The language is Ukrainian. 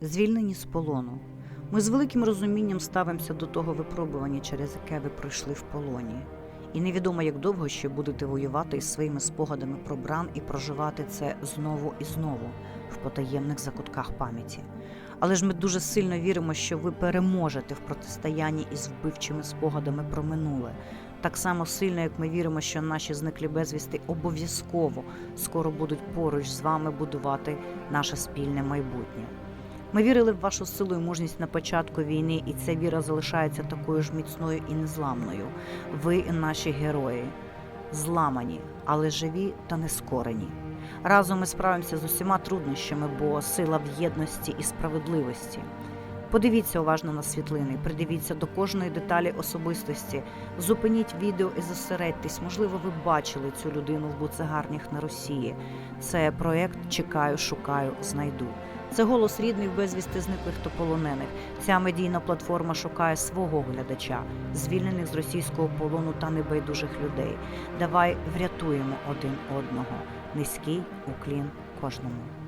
звільнені з полону. Ми з великим розумінням ставимося до того випробування, через яке ви пройшли в полоні. І невідомо, як довго ще будете воювати із своїми спогадами про бран і проживати це знову і знову в потаємних закутках пам'яті. Але ж ми дуже сильно віримо, що ви переможете в протистоянні із вбивчими спогадами про минуле. Так само сильно, як ми віримо, що наші зниклі безвісти обов'язково скоро будуть поруч з вами будувати наше спільне майбутнє. Ми вірили в вашу силу і мужність на початку війни, і ця віра залишається такою ж міцною і незламною. Ви наші герої, зламані, але живі та нескорені. Разом ми справимося з усіма труднощами, бо сила в єдності і справедливості. Подивіться уважно на світлини, придивіться до кожної деталі особистості, зупиніть відео і зосередьтесь. Можливо, ви бачили цю людину в буцегарнях на Росії. Це проект Чекаю, шукаю, знайду. Це голос рідних безвісти зниклих та полонених. Ця медійна платформа шукає свого глядача, звільнених з російського полону та небайдужих людей. Давай врятуємо один одного. Низький уклін кожному.